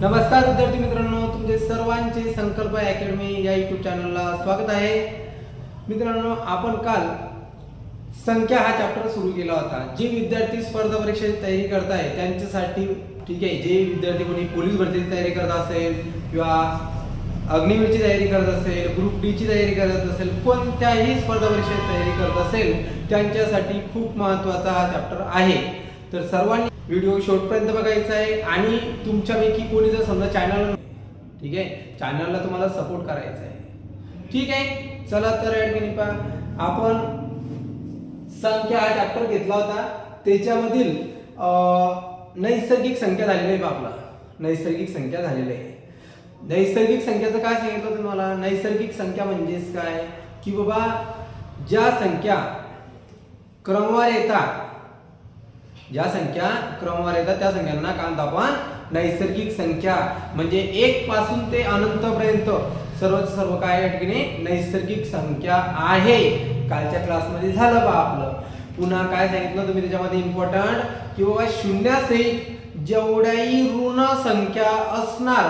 नमस्कार विद्यार्थी मित्रांनो तुमचे सर्वांचे संकल्प अकॅडमी या युट्यूब चॅनलला स्वागत आहे. मित्रांनो आपण काल संख्या हा चॅप्टर सुरू केला होता. जे विद्यार्थी स्पर्धा परीक्षेची तयारी करत आहे त्यांच्यासाठी ठीक आहे जे विद्यार्थी कोणी पोलीस भरतीची तयारी करत असेल किंवा अग्निवीरची तयारी करत असेल ग्रुप डीची तयारी करत असेल कोणत्याही स्पर्धा परीक्षेची तयारी करत असेल त्यांच्यासाठी खूप महत्त्वाचा हा चॅप्टर आहे. तर सर्वांनी व्हिडिओ शेवटपर्यंत बघायचा आहे आणि तुमच्यापैकी कोणी जर समजा चॅनल ठीक आहे चॅनलला तुम्हाला सपोर्ट करायचा आहे. ठीक आहे चला तर या आपण संख्या हा चॅप्टर घेतला होता. त्याच्यामधील नैसर्गिक संख्या झालेली आहे बा आपला. नैसर्गिक संख्या झालेली आहे. नैसर्गिक संख्याचं काय सांगितलं तुम्हाला? नैसर्गिक संख्या म्हणजेच काय? की बाबा ज्या संख्या क्रमवार येतात ज्या संख्या क्रमवार येतात त्या संख्यांना काय म्हणतो आपण नैसर्गिक संख्या म्हणजे एक पासून ते अनंत पर्यंत सर्वच सर्व काय या ठिकाणी? नैसर्गिक संख्या आहे. कालच्या क्लासमध्ये झालं बा आपलं. पुन्हा काय सांगितलं तुम्ही त्याच्यामध्ये इम्पॉर्टंट की बाबा शून्यासहित जेवढ्याही ऋण संख्या असणार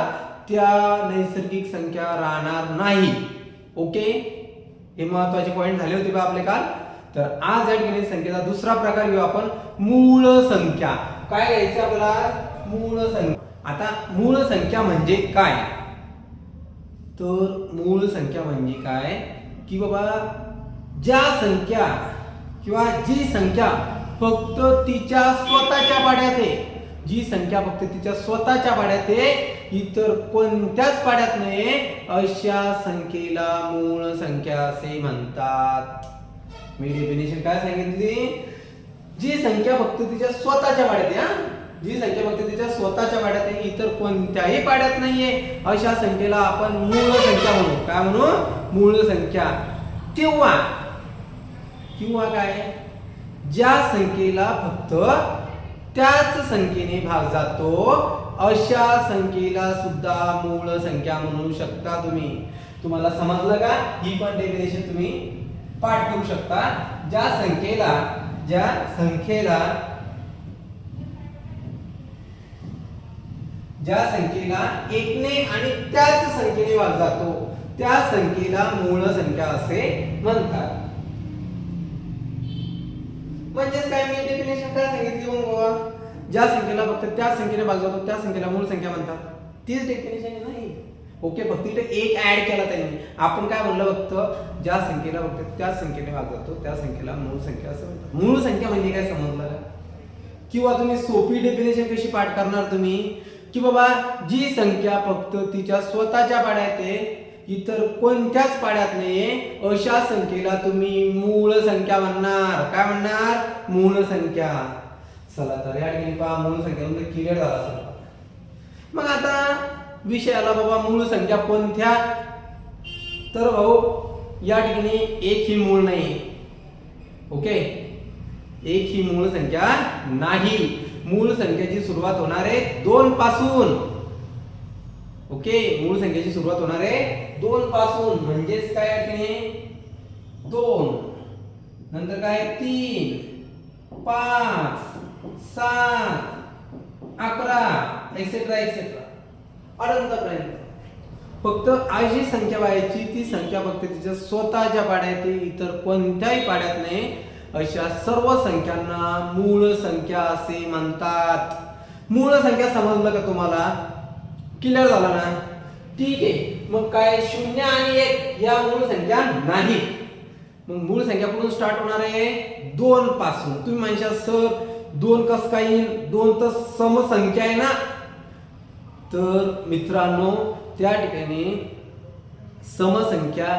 त्या नैसर्गिक संख्या राहणार नाही. ओके हे महत्त्वाचे पॉइंट झाले होते बा आपले काल. तर आज या ठिकाणी संख्येचा दुसरा प्रकार घेऊ आपण. मूळ संख्या. काय घ्यायचं आपल्याला? मूळ संख्या. आता मूळ संख्या म्हणजे काय? तर मूळ संख्या म्हणजे काय? की बाबा ज्या संख्या किंवा जी संख्या फक्त तिच्या स्वतःच्या पाड्यात आहे. जी संख्या फक्त तिच्या स्वतःच्या पाड्यात आहे इतर कोणत्याच पाड्यात नाही. अशा संख्येला मूळ संख्या असे म्हणतात. मी डेफिनेशन काय सांगितली जी संख्या फक्त तिच्या स्वतःच्या वाड्यात या हा? जी संख्या फक्त तिच्या स्वतःच्या वाड्यात आहे इतर कोणत्याही पाड्यात नाहीये. अशा संख्येला आपण मूळ संख्या म्हणू. काय म्हणू? मूळ संख्या. किंवा किंवा काय? ज्या संख्येला फक्त त्याच संख्येने भाग जातो अशा संख्येला सुद्धा मूळ संख्या म्हणू शकता तुम्ही. तुम्हाला समजलं का? ही पण डेफिनेशन तुम्ही पाठ करू शकता. ज्या संख्येला ज्या संख्येला ज्या संख्येला एकने आणि त्याच संख्येने भाग जातो त्या संख्येला मूळ संख्या असे म्हणतात. म्हणजेच काय मी डेफिनेशन काय सांगितली मग बाबा? ज्या संख्येला फक्त त्या संख्येने भाग जातो त्या संख्येला मूळ संख्या म्हणतात. तीच डेफिनेशन नाही ओके फक्त इथे एक ऍड केला त्यांनी. आपण काय म्हणलं फक्त ज्या संख्येला फक्त त्या संख्येने भाग जातो. त्या संख्येला मूळ संख्या असं म्हणतात. मूळ संख्या म्हणजे काय समजलं किंवा तुम्ही सोपी डेफिनेशन कशी पाठ करणार तुम्ही? की बाबा जी संख्या फक्त तिच्या स्वतःच्या पाड्यात आहे इतर कोणत्याच पाड्यात नाहीये अशा संख्येला तुम्ही मूळ संख्या म्हणणार. काय म्हणणार? मूळ संख्या. चला तर या ठिकाणी पहा मूळ संख्या. म्हणजे क्लिअर झाला मग आता विषय आला बाबा मूळ संख्या कोणत्या? तर भाऊ या ठिकाणी एक ही मूळ नाही. ओके? एक ही मूळ संख्या नाही. मूळ संख्येची सुरुवात होणार आहे दोन पासून. ओके? मूळ संख्येची सुरुवात होणार आहे दोन पासून. म्हणजेच काय या ठिकाणी? दोन. नंतर काय? तीन. पाच. सात. अकरा. एक्सेट्रा एक्सेट्रा अनंतपर्यंत. फक्त अशी संख्या व्हायची ती संख्या फक्त तिच्या स्वतःच्या पाड्यात आहे, इतर कोणत्याही पाड्यात नाही. अशा सर्व संख्यांना मूळ संख्या असे म्हणतात. मूळ संख्या समजलं का तुम्हाला? क्लिअर झाला ना? ठीक आहे. मग काय शून्य आणि एक या मूळ संख्या नाही. मग मूळ संख्या कुठून स्टार्ट होणार आहे? दोन पासून. तुम्ही म्हणशा सर दोन कस काय येईल? दोन तर समसंख्या आहे ना. तर मित्रांनो त्या ठिकाणी समसंख्या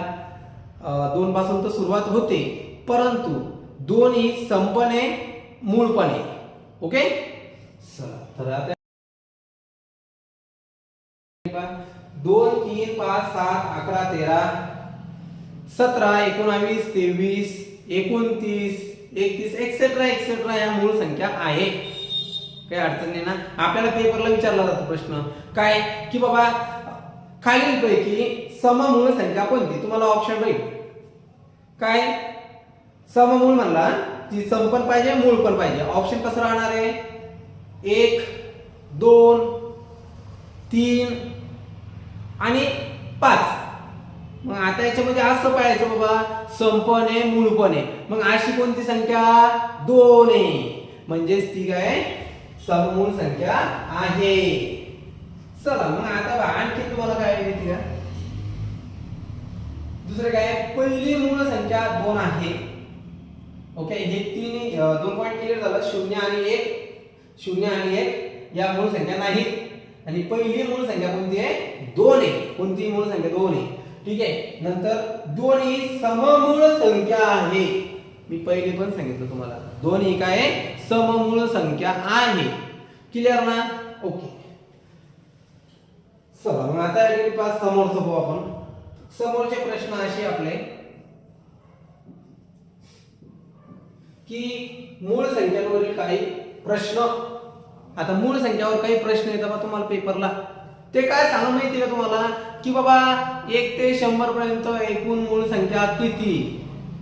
दोन पासून तर सुरुवात होते परंतु दोन ही संपणे मूळपणे. ओके तर आता दोन तीन पाच सात अकरा तेरा सतरा एकोणावीस तेवीस एकोणतीस एकतीस एक्सेट्रा एक्सेट्रा या मूळ संख्या आहे. काही अडचण नाही ना. आपल्याला पेपरला विचारला जातो प्रश्न. काय? की बाबा खालीलपैकी सममूळ संख्या कोणती? तुम्हाला ऑप्शन राहील काय? सममूळ म्हणला ती सम पण पाहिजे मूळ पण पाहिजे. ऑप्शन कसं राहणार आहे? एक दोन तीन आणि पाच. मग आता याच्यामध्ये असं पाहायचं बाबा संपण आहे मूळ पण आहे. मग अशी कोणती संख्या? दोन आहे. म्हणजेच ती काय? समूळ संख्या आहे. चला मग आता आणखी तुम्हाला काय माहिती का? दुसरं काय? पहिली मूळ संख्या दोन आहे. ओके हे तीन दोन पॉईंट क्लिअर झालं. शून्य आणि एक. शून्य आणि एक या मूळ संख्या नाहीत. आणि पहिली मूळ संख्या कोणती आहे? दोन आहे. कोणती मूळ संख्या दोन आहे. ठीक आहे? नंतर दोन ही सममूळ संख्या आहे. मी पहिले पण सांगितलं तुम्हाला. दोन एक काय आहे? सममूळ संख्या आहे. क्लिअर ना? ओके चला मग आता या पाच समोरचं पाहू आपण. समोरचे प्रश्न असे आपले की मूळ संख्यांवरील काही प्रश्न आता मूळ संख्यावर काही प्रश्न येतात तुम्हाला पेपरला. ते काय सांगा माहिती का तुम्हाला? की बाबा एक ते शंभर पर्यंत एकूण मूळ संख्या किती?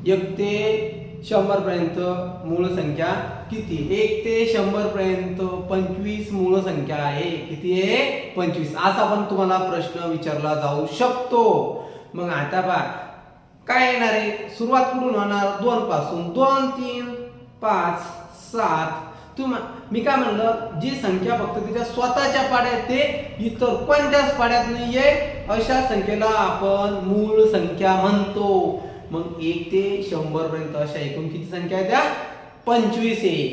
एक ते शंभर पर्यंत मूळ संख्या किती? एक ते शंभर पर्यंत पंचवीस मूळ संख्या आहे. किती आहे? पंचवीस. असा पण तुम्हाला प्रश्न विचारला जाऊ शकतो. मग आता बा काय येणार आहे? सुरुवात कुठून होणार? दोन पासून. दोन तीन पाच सात. तुम मी काय म्हणलं? जी संख्या फक्त तिच्या स्वतःच्या पाड्यात ते इतर कोणत्याच पाड्यात नाहीये. अशा संख्येला आपण मूळ संख्या म्हणतो. मग एक ते शंभर पर्यंत अशा एकूण किती संख्या आहे त्या? पंचवीस आहे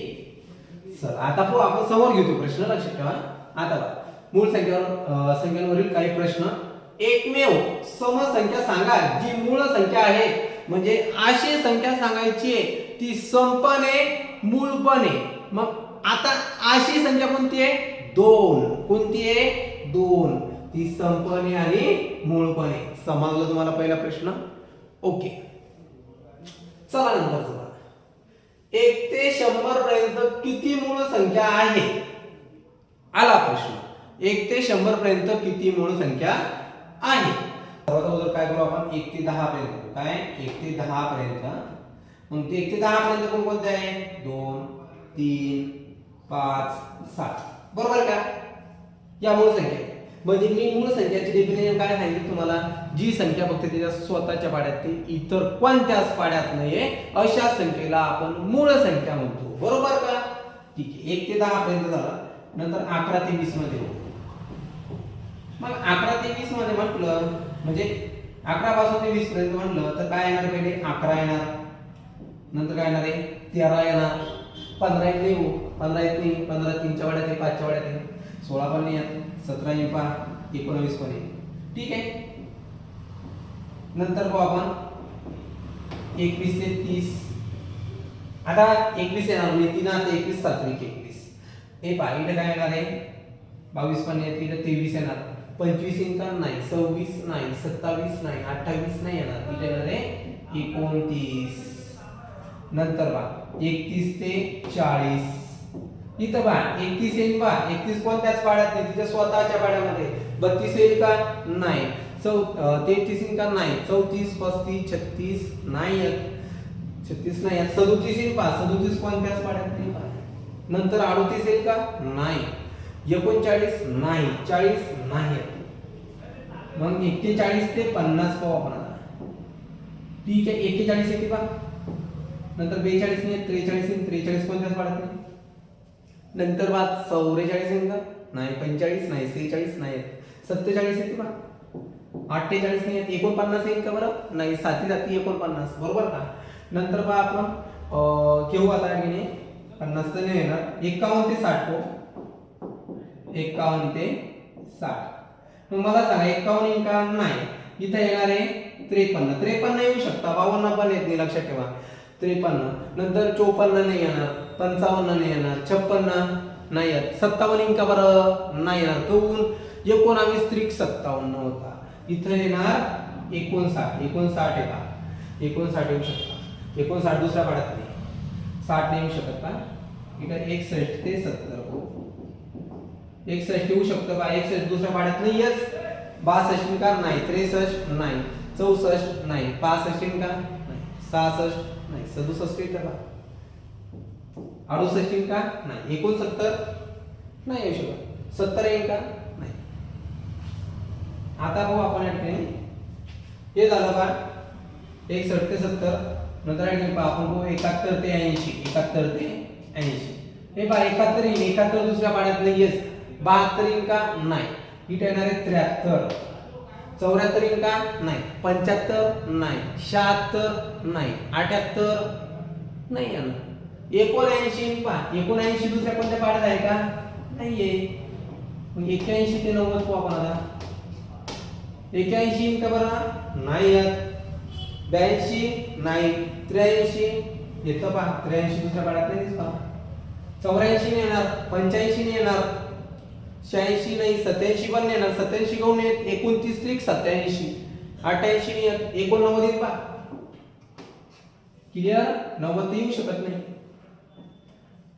चला आता पाहू आपण समोर घेतो प्रश्न लक्षात ठेवा आता बघा. मूळ संख्यावर संख्यांवरील काही प्रश्न. एकमेव समसंख्या सांगा जी मूळ संख्या आहे. म्हणजे अशी संख्या सांगायची आहे ती संपणे मूळपणे मग आता अशी संख्या कोणती आहे? दोन. कोणती आहे? दोन. ती संपणे आणि मूळपणे. समजलं तुम्हाला पहिला प्रश्न? ओके. चला नंतर एक ते शंभर पर्यंत किती मूळ संख्या आहे? आला प्रश्न. एक ते शंभर पर्यंत किती मूळ संख्या आहे? सर्वात अगोदर काय करू आपण? एक ते दहा पर्यंत काय? एक ते दहा पर्यंत मग ते एक ते दहा पर्यंत कोणकोणते आहे? दोन तीन पाच सात. बरोबर का? या मूळ संख्या म्हणजे मी मूळ संख्याची डेफिनेशन काय सांगितलं तुम्हाला? जी संख्या फक्त त्याच्या स्वतःच्या पाड्यात ते इतर कोणत्याच पाड्यात नाहीये. अशा संख्येला आपण मूळ संख्या म्हणतो. बरोबर का? ठीक आहे. एक ते दहा पर्यंत झाला. नंतर अकरा ते वीसमध्ये मग अकरा ते वीसमध्ये म्हटलं म्हणजे अकरा पासून ते वीस पर्यंत म्हटलं तर काय येणार पहिले? अकरा येणार. नंतर काय येणार आहे? तेरा येणार. पंधरा येत नाही हो. पंधरा येत नाही. पंधरा तीनच्या वाड्यात आहे पाचच्या वाड्यात आहे. सोळा पण नाही येत सतरा येईल पहा एकोणवीस पण ठीक आहे? नंतर पाहू आपण. एकवीस ते तीस. आता एकवीस येणार म्हणजे तीन आता एकवीस सात्विक एकवीस. हे पहा इकडे काय येणार आहे? बावीस पण येत इकडे तेवीस येणार. पंचवीस इनका नाही सव्वीस नाही सत्तावीस नाही अठ्ठावीस नाही येणार. इथे येणार आहे एकोणतीस. नंतर बा एकतीस ते चाळीस. इथं बा एकतीस येईल पहा एकतीस कोणत्याच पाड्यात नाही तिच्या स्वतःच्या पाड्यामध्ये. बत्तीस येईल का? नाही. चौ तेहतीस येईल का? नाही. चौतीस पस्तीस छत्तीस नाही. छत्तीस नाही. सदोतीस येईल पा सदोतीस कोणत्याच पाड्यात नाही पा नंतर अडोतीस येईल का? नाही. एकोणचाळीस नाही. चाळीस नाही. मग एक्केचाळीस ते पन्नास पाहू आपण ठीक आहे एक्केचाळीस येते पा नंतर बेचाळीस नाही त्रेचाळीस येईल त्रेचाळीस कोणत्याच पाड्यात नाही. नंतर बाद चौवेचाळीस येईल का? नाही पंचेचाळीस नाही सेहेचाळीस नाही. सत्तेचाळीस येते बा अठ्ठेचाळीस नाही येत एकोणपन्नास येईल का बरं? नाही साती जाती एकोणपन्नास. बरोबर का? नंतर बा आपण केव्हा घेऊ आता आणखीने पन्नास तर नाही येणार. एकावन्न ते साठ हो. एकावन्न ते साठ. मग मला सांगा एकावन्न इंका नाही. इथं येणार आहे त्रेपन्न. त्रेपन्न येऊ शकता. बावन्न पण येत नाही लक्षात ठेवा. त्रेपन्न. नंतर चोपन्न नाही येणार. पंचावन्न नाही येणार छप्पन्न नाही येत. सत्तावन्न इंका बरं नाही येणार. कहून एकोणावीस त्रिक सत्तावन्न होता. इथं येणार एकोणसाठ. एकोणसाठ येतात एकोणसाठ येऊ शकता. एकोणसाठ दुसऱ्या पाड्यात नाही. साठ नाही येऊ शकत का? इथं एकसष्ट ते सत्तर हो. एकसष्ट येऊ शकतं बा एकसष्ट दुसऱ्या पाड्यात नाहीयच बासष्ट का नाही. त्रेसष्ट नाही. चौसष्ट नाही. पासष्ट का नाही. सहासष्ट नाही. सदुसष्ट येतं का? अडुसष्ट येईल का नाही. एकोणसत्तर? नाही येऊ शकत. सत्तर येईल का नाही. आता भाऊ आपण या ठिकाणी. हे झालं का एकसष्ट ते सत्तर. नंतर या पहा आपण भाऊ एकाहत्तर ते ऐंशी. एकाहत्तर ते ऐंशी. हे पहा एकाहत्तर येईल. एकाहत्तर दुसऱ्या पाण्यात नाही येस. बहात्तर येईल का नाही. इट येणार आहे त्र्याहत्तर. चौऱ्याहत्तर येईल का नाही. पंच्याहत्तर? नाही. शहात्तर? नाही. अठ्याहत्तर? नाही येणार. एकोणऐंशी येईल पहा एकोणऐंशी दुसऱ्या कोणत्या पाण्यात आहे का? नाहीये. मग एक्क्याऐंशी ते नव्वद पाहू आपण आता. एक्क्याऐंशी का बरं नाही येत. ब्याऐंशी नाही. त्र्याऐंशी येतं पहा. त्र्याऐंशी दुसऱ्या पाड्यात नाही दिसत पहा. चौऱ्याऐंशी नाही येणार पंच्याऐंशी नाही येणार. शहाऐंशी नाही सत्याऐंशी पण येणार. सत्याऐंशी कोण येत? एकोणतीस त्रिक सत्याऐंशी. अठ्याऐंशी नाही येत. एकोणनव्वद येत पहा. क्लिअर नव्वद येऊ शकत नाही.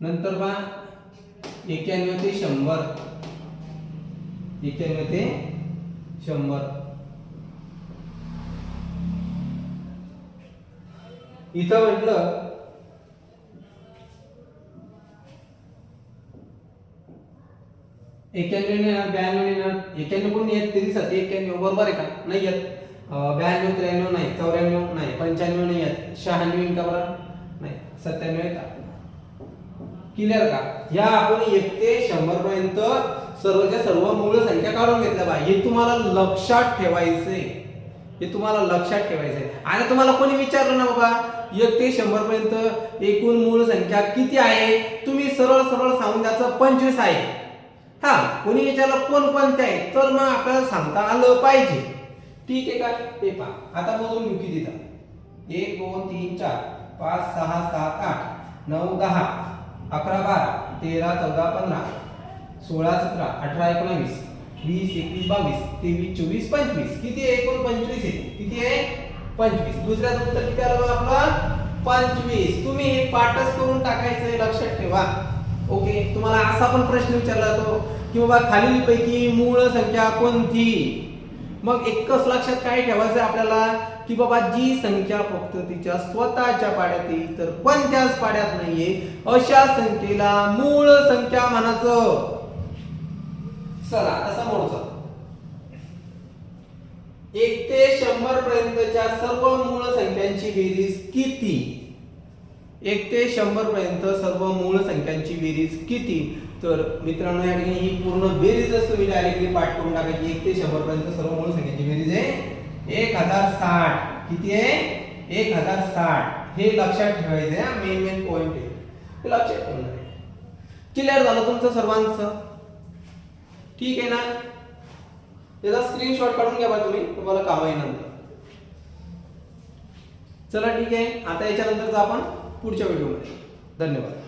नंतर बा एक्याण्णव ते शंभर. एक्याण्णव ते शंभर. इथं म्हटलं एक्क्याण्णव येणार ब्याण्णव येणार. एक्क्याण्णव पण येत? तरी सत्य एक्क्याण्णव बरोबर आहे का? नाही येत. ब्याण्णव त्र्याण्णव नाही. चौऱ्याण्णव नाही. पंच्याण्णव नाही येत. शहाण्णव येईल का बरं? नाही. सत्त्याण्णव येतात. क्लिअर का? या आपण एक ते शंभर पर्यंत सर्वच्या सर्व मूळ संख्या काढून घेतल्या बा. हे तुम्हाला लक्षात ठेवायचंय. हे तुम्हाला लक्षात ठेवायचंय. आणि तुम्हाला कोणी विचारलं ना बाबा एक ते शंभर पर्यंत एकूण मूळ संख्या किती आहे? तुम्ही सरळ सरळ सांगून द्याचं पंचवीस आहे. हा कोणी विचारलं कोण कोणते आहे? तर मग आपल्याला सांगता आलं पाहिजे. ठीक आहे का? ते पहा. आता मोजून घेऊ किती एक दोन तीन चार पाच सहा सात आठ नऊ दहा. अकरा बारा तेरा चौदा पंधरा सोळा सतरा अठरा एकोणावीस वीस एकवीस बावीस तेवीस चोवीस पंचवीस. किती आहे? एकूण पंचवीस आहे. किती आहे? पंचवीस. दुसऱ्याचं उत्तर किती आलं आपलं? पंचवीस. तुम्ही हे पाठच करून टाकायचं लक्षात ठेवा. ओके? तुम्हाला असा पण प्रश्न विचारला जातो की बाबा खालीलपैकी मूळ संख्या कोणती? मग एकच लक्षात काय ठेवायचं आपल्याला? की बाबा जी संख्या फक्त तिच्या स्वतःच्या पाड्यात येईल तर कोणत्याच पाड्यात नाहीये. अशा संख्येला मूळ संख्या म्हणायचं. चला आता समोरचं. एक ते शंभर पर्यंतच्या सर्व मूळ संख्यांची बेरीज किती? एक ते शंभर पर्यंत सर्व मूळ संख्यांची बेरीज किती? तर मित्रांनो या ठिकाणी ही पूर्ण बेरीजच तुम्ही डायरेक्टली पाठ करून टाकायची. एक ते शंभर पर्यंत सर्व म्हणून सांगायची बेरीज आहे. एक हजार साठ. किती आहे? एक हजार साठ. हे लक्षात ठेवायचं आहे मेन मेन पॉइंट आहे. ते लक्षात ठेवणार आहे क्लिअर झालं तुमचं सर्वांचं? ठीक आहे ना? त्याचा स्क्रीनशॉट काढून घ्या बा तुम्ही. तुम्हाला काम आहे नंतर. चला ठीक आहे. आता याच्यानंतरच आपण पुढच्या व्हिडिओमध्ये धन्यवाद.